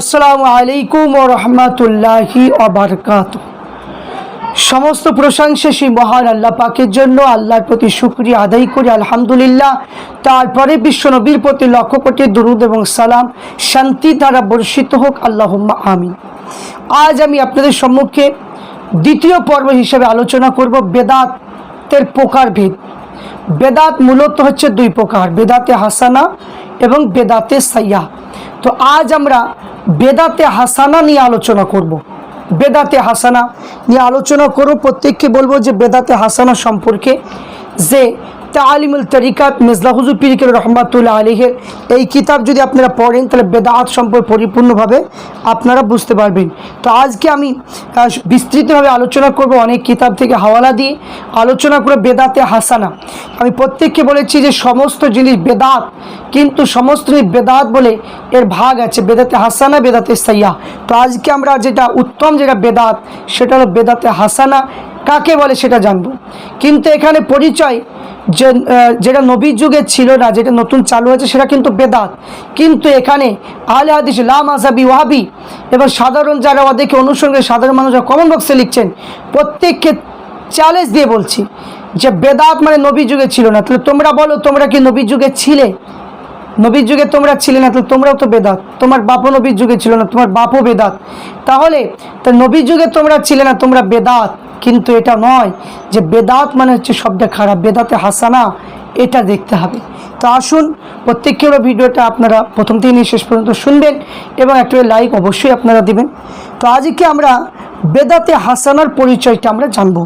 আসসালামু আলাইকুম ও রহমাতুল্লাহি অবরকাত সমস্ত প্রশংসা সেই মহান আল্লাহ পাকের জন্য, আল্লাহর প্রতি সুক্রিয়া আদায় করি, আলহামদুলিল্লাহ। তারপরে বিশ্বনবীর প্রতি লক্ষ কোটি দরুদ এবং সালাম, শান্তি দ্বারা বর্ষিত হোক আল্লাহ আমিন। আজ আমি আপনাদের সম্মুখে দ্বিতীয় পর্ব হিসেবে আলোচনা করব বেদাতের প্রকারভেদ। বেদাত মূলত হচ্ছে দুই প্রকার, বেদাতে হাসানা এবং বেদাতে সাইয়া তো আজ আমরা বেদাতে হাসানা নিয়ে আলোচনা করব। বেদাতে হাসানা নিয়ে আলোচনা করব প্রত্যেককে বলব যে বেদাতে হাসানা সম্পর্কে যে তালিমুল তরিকাত মিজলা হুজুর পিরিকের রহমাতুল্লাহ আলিহের এই কিতাব যদি আপনারা পড়েন, তাহলে বেদাত সম্পর্কে পরিপূর্ণভাবে আপনারা বুঝতে পারবেন। তো আজকে আমি বিস্তৃতভাবে আলোচনা করব, অনেক কিতাব থেকে হাওয়ালা দিয়ে। আলোচনা করে বেদাতে হাসানা। আমি প্রত্যেককে বলেছি যে সমস্ত জিনিস বেদাত, কিন্তু সমস্ত জিনিস বেদাত বলে এর ভাগ আছে, বেদাতে হাসানা, বেদাতে সাইয়া তো আজকে আমরা যেটা উত্তম যেটা বেদাত, সেটা হলো বেদাতে হাসানা কাকে বলে সেটা জানব। কিন্তু এখানে পরিচয় যে যেটা নবীর যুগে ছিল না, যেটা নতুন চালু হয়েছে, সেটা কিন্তু বেদাত। কিন্তু এখানে আলে হাদিস লাম আজাবি ওয়াহাবি এবং সাধারণ যারা ওদেরকে অনুসরণ করে সাধারণ মানুষ যারা কমন বক্সে লিখছেন, প্রত্যেককে চ্যালেঞ্জ দিয়ে বলছি যে বেদাত মানে নবী যুগে ছিল না। তাহলে তোমরা বলো, তোমরা কি নবীর যুগে ছিলে? নবীর যুগে তোমরা ছিলে না, তাহলে তোমরাও তো বেদাত। তোমার বাপও নবীর যুগে ছিল না, তোমার বাপও বেদাত। তাহলে, তা নবীর যুগে তোমরা ছিলে না, তোমরা বেদাত। কিন্তু এটা নয় যে বেদাত মানে হচ্ছে শব্দ খারাপ, বেদাতে হাসানা, এটা দেখতে হবে। তো আসুন প্রত্যেককে ওরা ভিডিওটা আপনারা প্রথম থেকে নিয়ে শেষ পর্যন্ত শুনবেন এবং একটা লাইক অবশ্যই আপনারা দেবেন। তো আজকে আমরা বেদাতে হাসানার পরিচয়টা আমরা জানব।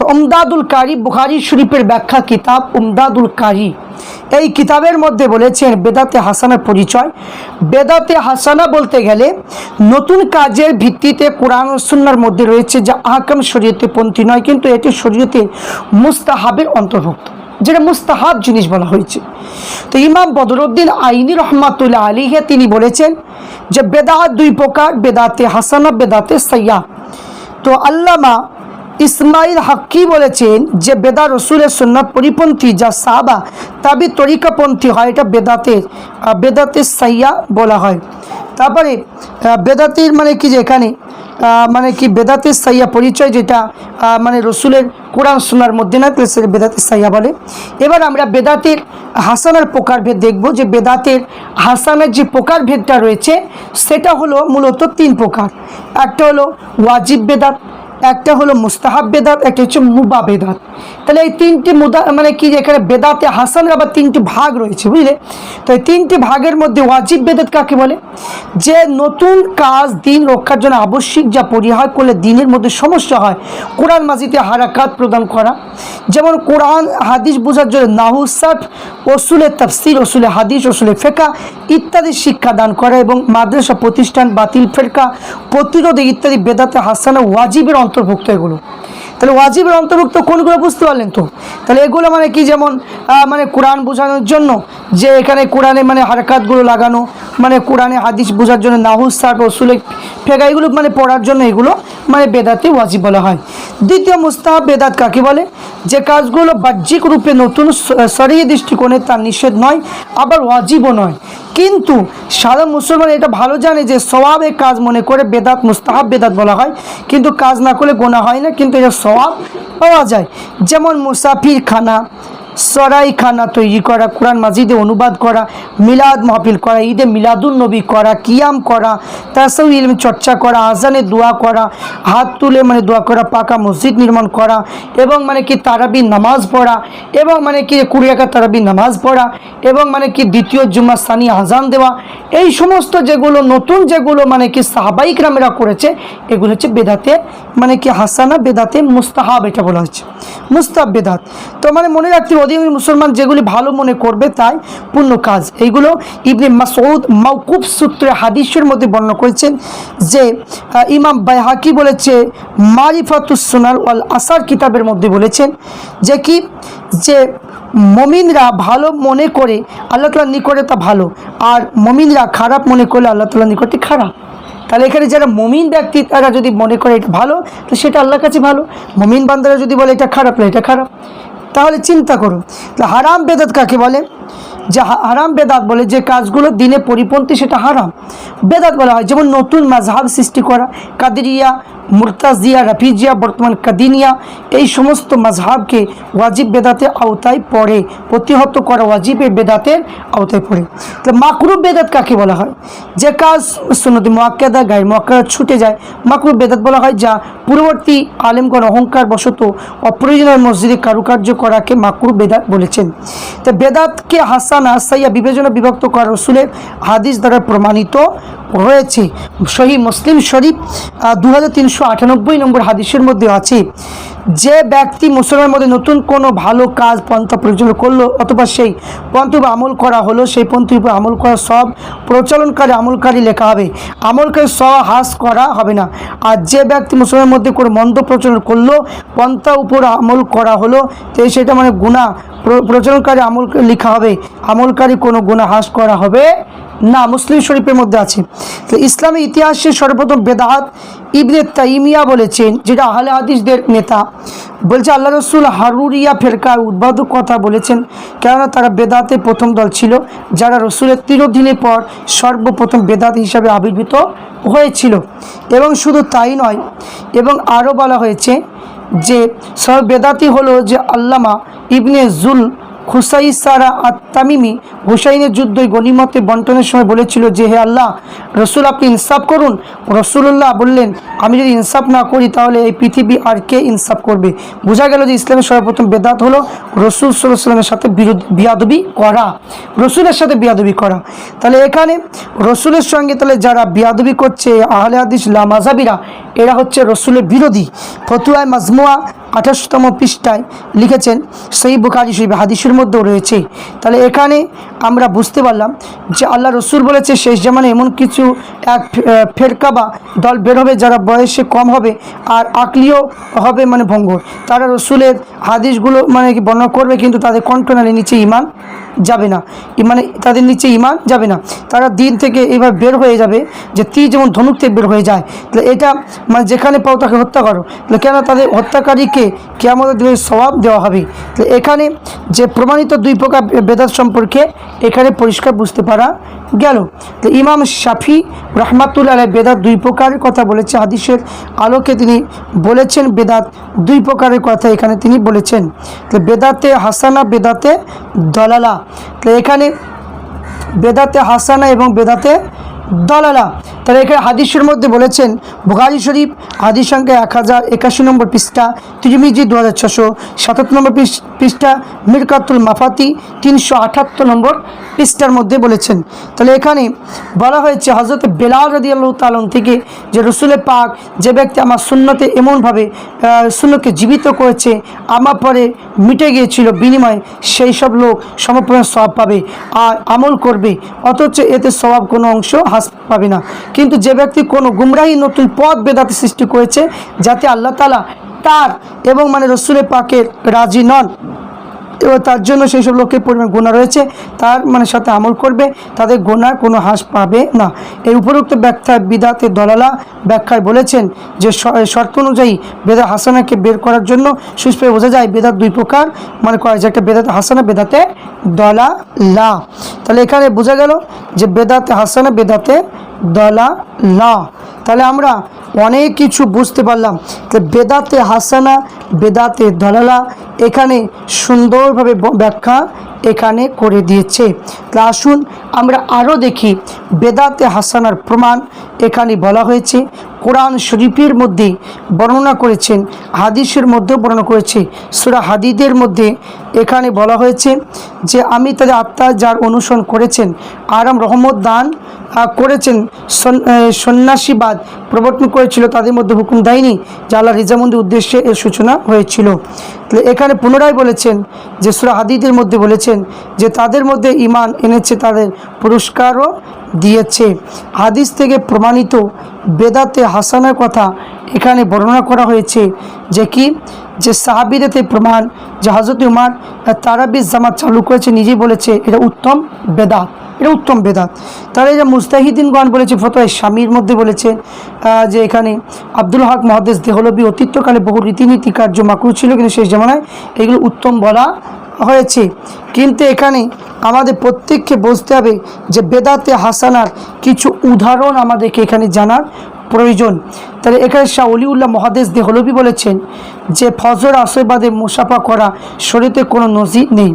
তো উমদাদুল কারি বুখারি শরীফের ব্যাখ্যা কিতাব উমদাদুল কারি। এই কিতাবের মধ্যে বলেছেন, বেদাতে হাসানার পরিচয়। বেদাতে হাসানা বলতে গেলে নতুন কাজের ভিত্তিতে কোরআন সুন্নার মধ্যে রয়েছে যা আহকাম শরীয়তে পন্থী নয়, কিন্তু এটি শরীয়তে মুস্তাহাবের অন্তর্ভুক্ত, যেটা মুস্তাহাব জিনিস বলা হয়েছে। তো ইমাম বদরুদ্দিন আইনি রহমাতুল্লাহ আলীহে তিনি বলেছেন যে বেদাত দুই প্রকার, বেদাতে হাসানা, বেদাতে সাইয়া তো আল্লামা ইসমাইল হাক্কি বলেছেন যে বেদা রসুলের সুন্নাত পরিপন্থী, যা সাহাবা তাবি তরিকাপন্থী হয়, এটা বেদাতের বেদাতের সাইয়া বলা হয়। তারপরে বেদাতির মানে কি যে এখানে? মানে কি বেদাতের সাইয়া পরিচয় যেটা মানে রসুলের কোরআন সোনার মধ্যে না সেটা বেদাতের সাইয়া বলে। এবার আমরা বেদাতের হাসানার প্রকারভেদ দেখব, যে বেদাতের হাসানের যে প্রকারভেদটা রয়েছে, সেটা হলো মূলত তিন প্রকার। একটা হলো ওয়াজিব বেদাত একটা হলো মুস্তাহাব বেদাত, একটা হচ্ছে মুবা বেদাত। তাহলে এই তিনটি মুদা মানে কি এখানে বেদাতে হাসানের আবার তিনটি ভাগ রয়েছে, বুঝলে? তো এই তিনটি ভাগের মধ্যে ওয়াজিব বেদাত কাকে বলে? যে নতুন কাজ দিন রক্ষার জন্য আবশ্যিক যা পরিহার করলে দিনের মধ্যে সমস্যা হয়, কোরআন মাজিতে হারাকাত প্রদান করা। যেমন কোরআন, হাদিস বোঝার জন্য নাহুসাফ ওসুলে তাফসির ওসুলে হাদিস অসুলে ফেকা ইত্যাদি শিক্ষা দান করা এবং মাদ্রাসা প্রতিষ্ঠান, বাতিল ফেরকা, প্রতিরোধে ইত্যাদি বেদাতে হাসানা ওয়াজিবের অন্তর্ভুক্ত এগুলো। তাহলে ওয়াজিবের অন্তর্ভুক্ত কোনগুলো বুঝতে পারলেন তো? তাহলে এগুলো মানে কি যেমন মানে কোরআন বোঝানোর জন্য, যে এখানে কোরআনে মানে হারকাতগুলো লাগানো মানে কোরআনে হাদিস বোঝার জন্য নাহুস সার রসুলে ফেকা এগুলো মানে পড়ার জন্য এগুলো মানে বেদাতে ওয়াজিব বলা হয়। দ্বিতীয় মুস্তাহাব বেদাত কাকে বলে? যে কাজগুলো বাহ্যিক রূপে নতুন সরিয়ে দৃষ্টিকোণে তার নিষেধ নয়, আবার ওয়াজিবও নয়। কিন্তু সাধারণ মুসলমান এটা ভালো জানে যে স্বভাবের কাজ মনে করে বেদাত, মুস্তাহাব বেদাত বলা হয়। কিন্তু কাজ না করলে গোনা হয় না, কিন্তু এটা স্বভাব পাওয়া যায়। যেমন মুসাফির খানা সরাই খানা তৈরি করা, কোরআন মাজিদে অনুবাদ করা, মিলাদ মাহফিল করা, ঈদে মিলাদুন নবী করা, কিয়াম করা তাসৌ ইলম চর্চা করা আজানে দোয়া করা, হাত তুলে মানে দোয়া করা, পাকা মসজিদ নির্মাণ করা এবং মানে কি তারাবি নামাজ পড়া এবং মানে কি কুড়ি একা তারাবি নামাজ পড়া এবং মানে কি দ্বিতীয় জুম্মা সানি আজান দেওয়া। এই সমস্ত যেগুলো নতুন যেগুলো মানে কি সাহাবাইক রামেরা করেছে, এগুলো হচ্ছে বেদাতে মানে কি হাসানা, বেদাতে মুস্তাহাব এটা বলা হচ্ছে। মুস্তাহাব বেদাত। তো মানে মনে রাখতে অধিকাংশ মুসলমান যেগুলি ভালো মনে করবে তাই পূর্ণ কাজ। এইগুলো ইবনে মাসউদ মাউকুফ সূত্রে হাদিসের মধ্যে বর্ণনা করেছেন যে ইমাম বাইহাকি বলেছে মারিফাতুস সুনাল ওয়াল আসার কিতাবের মধ্যে বলেছেন যে কি? যে মমিনরা ভালো মনে করে আল্লাহ তালার নিকটে তা ভালো, আর মমিনরা খারাপ মনে করলে আল্লাহ তালার নিকটে খারাপ। তাহলে এখানে যারা মমিন ব্যক্তি, তারা যদি মনে করে এটা ভালো, তো সেটা আল্লাহর কাছে ভালো। মমিন বান্দারা যদি বলে এটা খারাপ, তাহলে এটা খারাপ। তাহলে চিন্তা করুন হারাম বেদাত কাকে বলে? যে হারাম বেদাত বলে যে কাজগুলো দিনে পরিপন্থী সেটা হারাম। বেদাত বলা হয়, যেমন নতুন মাঝহাব সৃষ্টি করা, কাদিরিয়া মুরতাজিয়া, রাফিজিয়া, বর্তমান কাদিনিয়া এই সমস্ত মাঝহাবকে ওয়াজিব বেদাতে আওতায় পড়ে, প্রতিহত করা ওয়াজিবে বেদাতের আওতায় পড়ে। তো মাকরু বেদাত কাকে বলা হয়? যে কাজ সুন্নতি মোয়াক্কেদা গায়ে মোয়াক্কেদা ছুটে যায় মাকরু বেদাত বলা হয় যা পূর্ববর্তী আলেমগণ অহংকার বশত অপ্রয়োজনীয় মসজিদে কারুকার্য করাকে মাকরু বেদাত বলেছেন। তো বেদাতকে হাসানা সাইয়া বিবেচনা বিভক্ত করা রসুলের হাদিস দ্বারা প্রমাণিত রয়েছে সহি মুসলিম শরীফ দু হাজার তিনশো আটানব্বই নম্বর হাদিসের মধ্যে আছে, যে ব্যক্তি মুসলমানের মধ্যে নতুন কোনো ভালো কাজ পন্থা প্রচলন করল অথবা সেই পন্থ আমল করা হলো, সেই পন্থের উপর আমল করা সব প্রচলনকারী আমলকারী লেখা হবে। আমলকারী স হ্রাস করা হবে না। আর যে ব্যক্তি মুসলমানের মধ্যে কোনো মন্দ প্রচলন করল, পন্থা উপর আমল করা হলো, তো সেটা মানে গুণা প্রচলনকারী আমল লেখা হবে। আমলকারী কোনো গুণা হ্রাস করা হবে না। মুসলিম শরীফের মধ্যে আছে। তো ইসলামী ইতিহাসে সর্বপ্রথম বেদাত ইবনে তাইমিয়া বলেছেন, যেটা আহলে হাদিসদের নেতা। বলছে, আল্লাহ রসুল হারুরিয়া ফেরকার উদ্বোধক কথা বলেছেন, কেননা তারা বেদাতে প্রথম দল ছিল, যারা রসুলের তিরোদিনের পর সর্বপ্রথম বেদাত হিসাবে আবির্ভূত হয়েছিল। এবং শুধু তাই নয়, এবং আরও বলা হয়েছে যে, সব বেদাতি হলো যে আল্লামা ইবনে জুল খুসাই সারা আত্মামিমি হুসাইনের যুদ্ধ গণিমতে বন্টনের সময় বলেছিল যে, হে আল্লাহ, রসুল আপনি ইনসাফ করুন। রসুল্লাহ বললেন, আমি যদি ইনসাফ না করি, তাহলে এই পৃথিবী আর কে ইনসাফ করবে? বোঝা গেল যে ইসলামের সর্বপ্রথম বেদাত হলো রসুল সাল্লামের সাথে বিয়াদবি করা। রসুলের সাথে বিয়াদবি করা। তাহলে এখানে রসুলের সঙ্গে তাহলে যারা বিয়াদবি করছে, আহলে হাদিস লামাজাবিরা, এরা হচ্ছে রসুলের বিরোধী। ফতুয়ায় মাজমুয়া আঠাশতম পৃষ্ঠায় লিখেছেন, সেই বুখারি শরীফ হাদিসের মধ্যেও রয়েছে। তাহলে এখানে আমরা বুঝতে পারলাম যে আল্লাহ রসুল বলেছে, শেষ জামানে এমন কিছু এক ফেরকা বা দল বের হবে যারা বয়সে কম হবে আর আকলিও হবে মানে ভঙ্গ তারা রসুলের হাদিসগুলো মানে কি বর্ণনা করবে, কিন্তু তাদের কণ্ঠনালীর নিচে ইমান যাবে না। মানে তাদের নিচে ইমান যাবে না। তারা দিন থেকে এবার বের হয়ে যাবে যে তীর যেমন ধনুক থেকে বের হয়ে যায়। তাহলে এটা মানে যেখানে পাও তাকে হত্যা করো। তাহলে কেন তাদের হত্যাকারীকে কেমন দিনের স্বভাব দেওয়া হবে। তো এখানে যে প্রমাণিত দুই প্রকার বেদাত সম্পর্কে এখানে পরিষ্কার বুঝতে পারা গেল। তো ইমাম শাফি রহমাতুল্লাহ আলাই বেদাত দুই প্রকারের কথা বলেছে। হাদিসের আলোকে তিনি বলেছেন বেদাত দুই প্রকারের কথা এখানে তিনি বলেছেন। তো বেদাতে হাসানা, বেদাতে দলালা। তো এখানে বেদাতে হাসানা এবং বেদাতে দলালা। তাহলে এখানে হাদিসের মধ্যে বলেছেন, বুখারি শরীফ, হাদিস সংখ্যা এক হাজার একাশি নম্বর পৃষ্ঠা, তিরমিজি দু হাজার ছশো সাতাত্তর নম্বর পৃষ- পৃষ্ঠা, মিরকাতুল মাফাতি তিনশো আটাত্তর নম্বর পৃষ্ঠার মধ্যে বলেছেন। তাহলে এখানে বলা হয়েছে হজরত বেলাল রদি আল্লাহ তালন থেকে যে রসুলের পাক যে ব্যক্তি আমার শূন্যতে এমনভাবে শূন্যকে জীবিত করেছে, আমার পরে মিটে গিয়েছিল বিনিময়ে, সেই সব লোক সমপরিমাণ স্বভাব পাবে, আর আমল করবে, অথচ এতে স্বভাব কোনো অংশ হ্রাস পাবে না। কিন্তু যে ব্যক্তি কোনো গুমরাহী নতুন পথ বেদাতে সৃষ্টি করেছে, যাতে আল্লাহ তালা তার এবং মানে রসুলের পাকের রাজি নন। এবং তার জন্য সেই সব লোকের পরিমাণ গোনা রয়েছে। তার মানে সাথে আমল করবে। তাদের গোনার কোনো হ্রাস পাবে না। এই উপরোক্ত ব্যাখ্যায় বিদাতে দলালা ব্যাখ্যায় বলেছেন যে শর্ত অনুযায়ী বেদা হাসানাকে বের করার জন্য সুস্পষ্ট বোঝা যায় বেদাত দুই প্রকার। মানে করা যায় একটা বেদাতে হাসানা, বেদাতে দলা লা তাহলে এখানে বোঝা গেল যে বেদাতে হাসানা, বেদাতে দলা লা তাহলে আমরা অনেক কিছু বুঝতে পারলাম বেদাতে হাসানা, বেদাতে দলালা এখানে সুন্দরভাবে ব্যাখ্যা এখানে করে দিয়েছে। তা আসুন আমরা আরও দেখি বেদাতে হাসানার প্রমাণ এখানে বলা হয়েছে। কোরআন শরীফের মধ্যে বর্ণনা করেছেন, হাদিসের মধ্যেও বর্ণনা করেছে। সুরা হাদিদের মধ্যে এখানে বলা হয়েছে যে, আমি তাদের আত্মা যার অনুসরণ করেছেন, আরাম, রহমত দান করেছেন, সন- সন্ন্যাসীবাদ প্রবর্তন করেছিল, তাদের মধ্যে হুকুম দেয়নি, যে আল্লাহ রিজামন্দির উদ্দেশ্যে এর সূচনা হয়েছিল। এখানে পুনরায় বলেছেন যে, সুরা হাদিদের মধ্যে বলেছেন যে, তাদের মধ্যে ইমান এনেছে তাদের পুরস্কারও দিয়েছে। হাদিস থেকে প্রমাণিত বেদাতে হাসানের কথা এখানে বর্ণনা করা হয়েছে যে কি? যে সাহাবিদেতে প্রমাণ যে হজরত উমার তারাবিজ জামাত চালু করেছে, নিজেই বলেছে এটা উত্তম বেদাত, এটা উত্তম বেদাত। তারা যে মুস্তাহিদিনগণ বলেছে, ফতোয় স্বামীর মধ্যে বলেছে যে এখানে আব্দুল হক মহাদেশ দেহলবী অতীতকালে বহু রীতিনীতি কার্য মাকরু ছিল, কিন্তু শেষ জামানায় এগুলো উত্তম বলা হয়েছে। কিন্তু এখানে আমাদের প্রত্যেককে বুঝতে হবে যে বেদাতে হাসানার কিছু উদাহরণ আমাদেরকে এখানে জানার প্রয়োজন। তাহলে এখানে শাহ অলিউল্লাহ মহাদেশ দেহলবি বলেছেন যে, ফজর আশীর্বাদে মুসাফা করা শরীরে কোনো নজির নেই।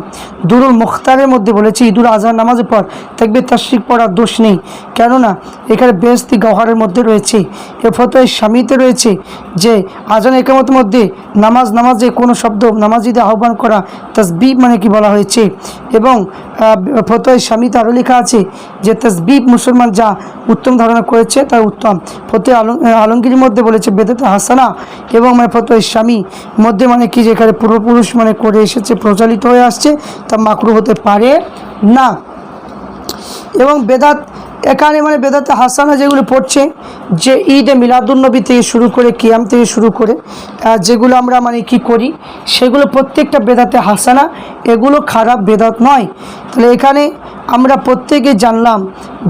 দুরুল মুখতারের মধ্যে বলেছে, ঈদুল আজহার নামাজের পর থাকবে তাশরিক পড়ার দোষ নেই। কেননা, এখানে বেহস্তি গহরের মধ্যে রয়েছে। এ ফতোয় স্বামীতে রয়েছে যে, আজান একামতের মধ্যে নামাজ, নামাজে কোনো শব্দ, নামাজিদের আহ্বান করা তসবি মানে কি বলা হয়েছে? এবং ফতোয় স্বামীতে আরও লেখা আছে যে তসবিব মুসলমান যা উত্তম ধারণা করেছে, তার উত্তম। ফতে আলম আলমগীরির মধ্যে বলেছে, বেদাত হাসানা এবং মানে ফত স্বামী মধ্যে মানে কি যেখানে পূর্বপুরুষ মানে করে এসেছে, প্রচলিত হয়ে আসছে, তা মাকরু হতে পারে না। এবং বেদাত এখানে মানে বেদাতে হাসানা যেগুলো পড়ছে, যে ঈদে মিলাদুলনবী থেকে শুরু করে কিয়াম থেকে শুরু করে যেগুলো আমরা মানে কি করি, সেগুলো প্রত্যেকটা বেদাতে হাসানা, এগুলো খারাপ বেদাত নয়। তাহলে এখানে আমরা প্রত্যেকে জানলাম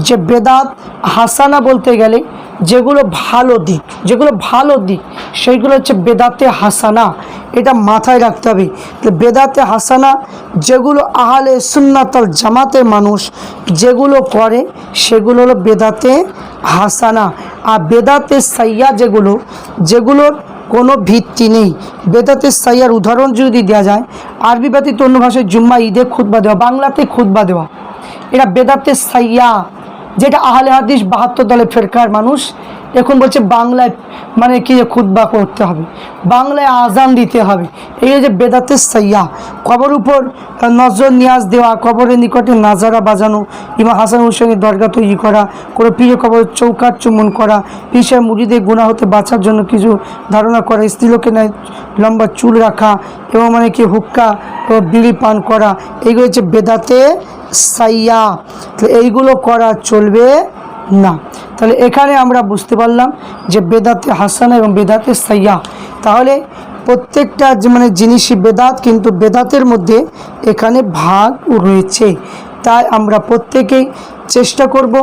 যে বেদাত হাসানা বলতে গেলে যেগুলো ভালো দিক, যেগুলো ভালো দিক, সেইগুলো হচ্ছে বেদাতে হাসানা। এটা মাথায় রাখতে হবে। বেদাতে হাসানা যেগুলো আহলে সুন্নাতল জামাতের মানুষ যেগুলো করে সেগুলো হলো বেদাতে হাসানা। আর বেদাতে সাইয়া যেগুলো, যেগুলোর কোনো ভিত্তি নেই। বেদাতে সাইয়ার উদাহরণ যদি দেওয়া যায়, আরবি ব্যতীত অন্য ভাষায় জুম্মা, ঈদে খুতবা দেওয়া, বাংলাতে খুতবা দেওয়া। এটা বেদাতে সাইয়া। যেটা আহলে হাদিস বাহাত্তর দলে ফেরকার মানুষ এখন বলছে বাংলায় মানে কি খুতবা করতে হবে, বাংলায় আজান দিতে হবে। এই যে বেদাতে সাইয়া, কবর উপর নজর নিয়াজ দেওয়া, কবরের নিকটে নাজারা বাজানো ইমা হাসান হুসেনের দরগা তৈরি করা, কোনো প্রিয় কবর চৌকাট চুমন করা পিসার মুড়িদের গুণা হতে বাঁচার জন্য কিছু ধারণা করা, স্ত্রীলোকের নেয় লম্বা চুল রাখা এবং মানে কি হুক্কা ও বিড়ি পান করা এইগুলো হচ্ছে বেদাতে সাইয়া। তো এইগুলো করা চলবে না। তাহলে এখানে আমরা বুঝতে পারলাম যে বেদাতে হাসান এবং বেদাতে সাইয়া। তাহলে প্রত্যেকটা মানে জিনিসই বেদাত, কিন্তু বেদাতের মধ্যে এখানে ভাগ রয়েছে। তাই আমরা প্রত্যেকেই চেষ্টা করব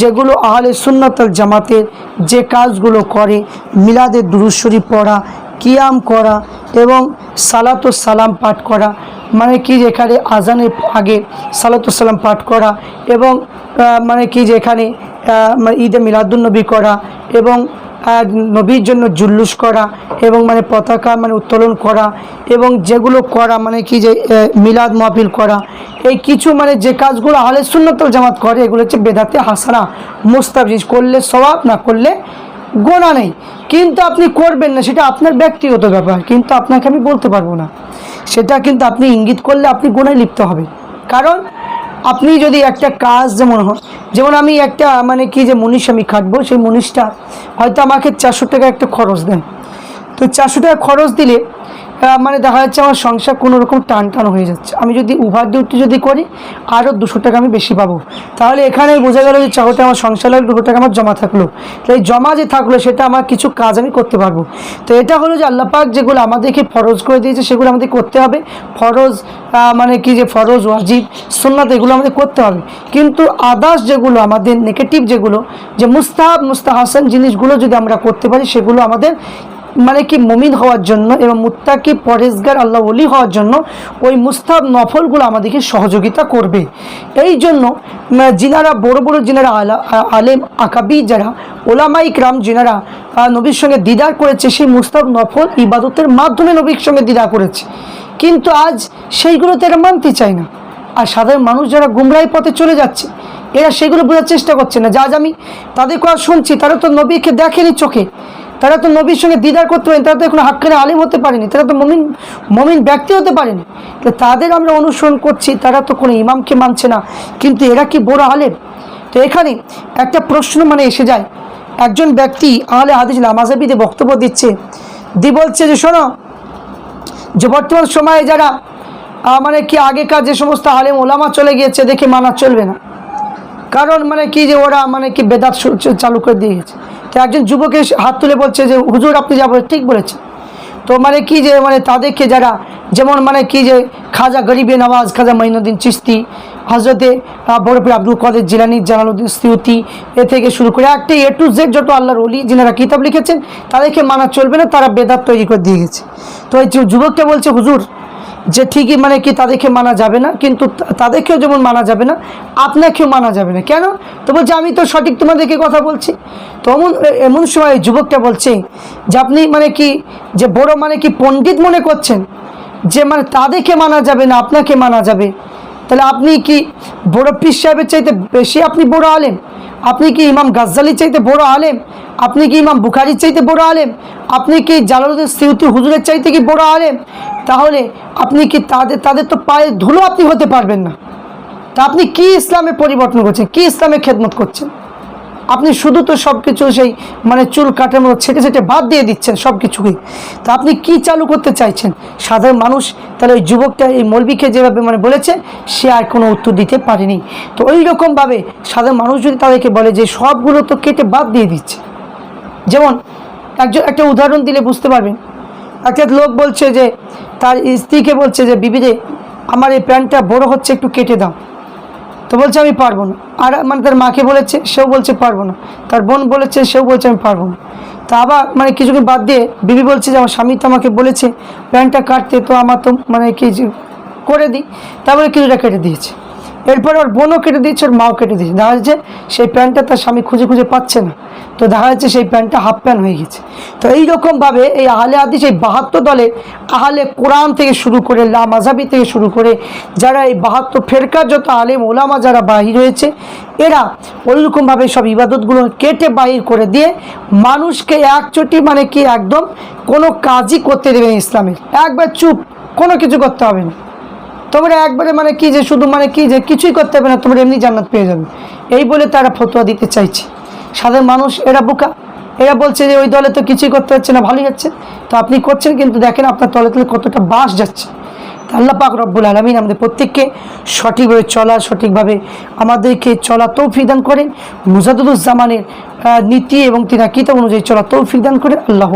যেগুলো আহলে সুন্নতল জামাতের যে কাজগুলো করে মিলাদের দুরুশ্বরী পড়া, কিয়াম করা এবং সালাত সালাম পাঠ করা। মানে কি যেখানে আজানের আগে সালাত সালাম পাঠ করা এবং মানে কি যেখানে ঈদে মিলাদুলনবী করা এবং নবীর জন্য জুল্লুস করা এবং মানে পতাকা মানে উত্তোলন করা এবং যেগুলো করা মানে কি যে মিলাদ মাহফিল করা। এই কিছু মানে যে কাজগুলো আহলে সুন্নতল জামাত করে, এগুলো হচ্ছে বেদাতে হাসানা মোস্তাব জিনিস করলে স্বভাব না করলে গোনা নেই। কিন্তু আপনি করবেন না, সেটা আপনার ব্যক্তিগত ব্যাপার, কিন্তু আপনাকে আমি বলতে পারব না। সেটা কিন্তু আপনি ইঙ্গিত করলে আপনি গোনায় লিপ্ত হবে কারণ আপনি যদি একটা কাজ, যেমন হয় যেমন আমি একটা মানে কি যে মনীষ আমি খাটবো, সেই মনীষটা হয়তো আমাকে চারশো টাকা একটা খরচ দেন। তো চারশো টাকা খরচ দিলে মানে দেখা যাচ্ছে আমার সংসার কোনো রকম টান টান হয়ে যাচ্ছে। আমি যদি উভার ডিউটি যদি করি আরও দুশো টাকা আমি বেশি পাবো। তাহলে এখানে বোঝা গেল যে চাহতে আমার সংসার লাগল দুশো টাকা আমার জমা থাকল। তো এই জমা যে থাকল, সেটা আমার কিছু কাজ আমি করতে পারব। তো এটা হলো যে আল্লাপাক যেগুলো আমাদেরকে ফরজ করে দিয়েছে, সেগুলো আমাদের করতে হবে। ফরজ মানে কি যে ফরজ, ওয়াজিব, সুন্নাত, এগুলো আমাদের করতে হবে। কিন্তু আদার্স যেগুলো, আমাদের নেগেটিভ যেগুলো, যে মুস্তাহাব, মুস্তাহাসান জিনিসগুলো যদি আমরা করতে পারি, সেগুলো আমাদের মানে কি মমিন হওয়ার জন্য এবং মুত্তাকি পরেজগার আল্লাহ অলি হওয়ার জন্য ওই মুস্তাব নফলগুলো আমাদেরকে সহযোগিতা করবে। এই জন্য যিনারা, বড় বড় যিনারা আলা আলেম, আকাবি যারা, ওলামাই ক্রাম যিনারা নবীর সঙ্গে দিদার করেছে, সেই মুস্তাব নফল ইবাদতের মাধ্যমে নবীর সঙ্গে দিদার করেছে। কিন্তু আজ সেইগুলো তো এরা মানতে চায় না। আর সাধারণ মানুষ যারা গুমরাই পথে চলে যাচ্ছে, এরা সেগুলো বোঝার চেষ্টা করছে না। যা আজ আমি তাদের কথা শুনছি, তারা তো নবীকে দেখেনি চোখে। তারা তো নবীর সঙ্গে দিদার করতে পারেনি, তারা তো এখন হাক্কানে আলিম হতে পারেনি, তারা তো মমিন মমিন ব্যক্তি হতে পারেনি। তো তাদের আমরা অনুসরণ করছি, তারা তো কোনো ইমামকে মানছে না, কিন্তু এরা কি বড় আলেম? তো এখানে একটা প্রশ্ন মানে এসে যায়, একজন ব্যক্তি আহলে হাদিস নামাজাবিদে বক্তব্য দিচ্ছে, দি বলছে যে, শোনো, যে বর্তমান সময়ে যারা মানে কি আগেকার যে সমস্ত আলেম ওলামা চলে গিয়েছে, দেখে মানা চলবে না। কারণ মানে কি যে ওরা মানে কি বেদাত চালু করে দিয়ে গেছে। তো একজন যুবক হাত তুলে বলছে যে, হুজুর, আপনি যা বলে ঠিক বলেছেন। তো মানে কি যে মানে তাদেরকে যারা, যেমন মানে কি যে, খাজা গরিবে নওয়াজ, খাজা মঈনুদ্দিন চিস্তি হজরতে বরফির আব্দুল কাদের জিলানি জালালুদ্দিন স্তিউতি এ থেকে শুরু করে একটা এ টু জেড যত আল্লাহর অলি যিনারা কিতাব লিখেছেন, তাদেরকে মানা চলবে না, তারা বেদাত তৈরি করে দিয়ে গেছে। তো এই যে যুবকটা বলছে, হুজুর যে ঠিকই মানে কি তাদেরকে মানা যাবে না, কিন্তু তাদেরকেও যেমন মানা যাবে না, আপনাকেও মানা যাবে না। কেন? তো বলছে, আমি তো সঠিক তোমাদেরকে কথা বলছি। তো এমন সময় যুবকটা বলছে যে, আপনি মানে কি, যে বড় মানে কি পণ্ডিত মনে করছেন? যে মানে তাদেরকে মানা যাবে না, আপনাকে মানা যাবে। তাহলে আপনি কি বড় পীর সাহেবের চাইতে বেশি আপনি বড় আলেম? আপনি কি ইমাম গাজ্জালির চাইতে বড় আলেম? আপনি কি ইমাম বুখারির চাইতে বড় আলেম? আপনি কি জালালুদ্দিন সিউতি হুজুরের চাইতে কি বড় আলেম? তাহলে আপনি কি তাদের তাদের তো পায়ে ধুলো আপনি হতে পারবেন না। তা আপনি কি ইসলামে পরিবর্তন করছেন? কি ইসলামে খেদমত করছেন? আপনি শুধু তো সব কিছু সেই মানে চুল কাটার মতো ছেটে ছেটে বাদ দিয়ে দিচ্ছেন সব কিছুকেই তা আপনি কি চালু করতে চাইছেন? সাধারণ মানুষ, তাহলে ওই যুবকটা এই মৌলবিকে যেভাবে মানে বলেছে, সে আর কোনো উত্তর দিতে পারেনি। তো ওই রকমভাবে সাধারণ মানুষ যদি তাদেরকে বলে যে সবগুলো তো কেটে বাদ দিয়ে দিচ্ছে। যেমন একজন একটা উদাহরণ দিলে বুঝতে পারবেন। একটা লোক বলছে যে, তার স্ত্রীকে বলছে যে, বিবিরে, আমার এই প্যান্টটা বড় হচ্ছে, একটু কেটে দাও। তো বলছে, আমি পারব না। আর মানে তার মাকে বলেছে, সেও বলছে, পারব না। তার বোন বলেছে, সেও বলছে, আমি পারব না। তা আবার মানে কিছুকে বাদ দিয়ে বিবি বলছে যে, আমার স্বামী তো আমাকে বলেছে প্যান্টটা কাটতে, তো আমার তো মানে কি করে দিই। তারপরে কিছুটা কেটে দিয়েছে। এরপর ওর বোনও কেটে দিয়েছে, ওর মাও কেটে দিয়েছে। দেখা যাচ্ছে সেই প্যান্টটা তার স্বামী খুঁজে খুঁজে পাচ্ছে না। তো দেখা যাচ্ছে সেই প্যান্টটা হাফ প্যান্ট হয়ে গেছে। তো এই রকমভাবে এই আহলে আদিস এই বাহাত্তর দলের আহলে কোরআন থেকে শুরু করে, লা মাঝাবি থেকে শুরু করে, যারা এই বাহাত্তর ফেরকার যত আলেম, ওলামা যারা বাহির হয়েছে, এরা ওইরকমভাবে সব ইবাদতগুলো কেটে বাহির করে দিয়ে মানুষকে একচটি মানে কি একদম কোনো কাজই করতে দেবে ইসলামের। একবার চুপ, কোনো কিছু করতে হবে না। তোমরা একবারে মানে কি যে শুধু মানে কি যে কিছুই করতে হবে না, তোমরা এমনি জান্নাত পেয়ে যাবে। এই বলে তারা ফতোয়া দিতে চাইছে। সাধারণ মানুষ, এরা বোকা। এরা বলছে যে ওই দলে তো কিছুই করতে হচ্ছে না, ভালোই যাচ্ছে তো আপনি করছেন কিন্তু দেখেন আপনার তলে তলে কতটা বাস যাচ্ছে। আল্লাহ পাক রব্বুল আলমিন আমাদের প্রত্যেককে সঠিকভাবে চলা, সঠিকভাবে আমাদেরকে চলা তৌফিক দান করেন। মুজাদুজ্জামানের নীতি এবং তিনা কিতাব অনুযায়ী চলা তৌফিক করে আল্লাহ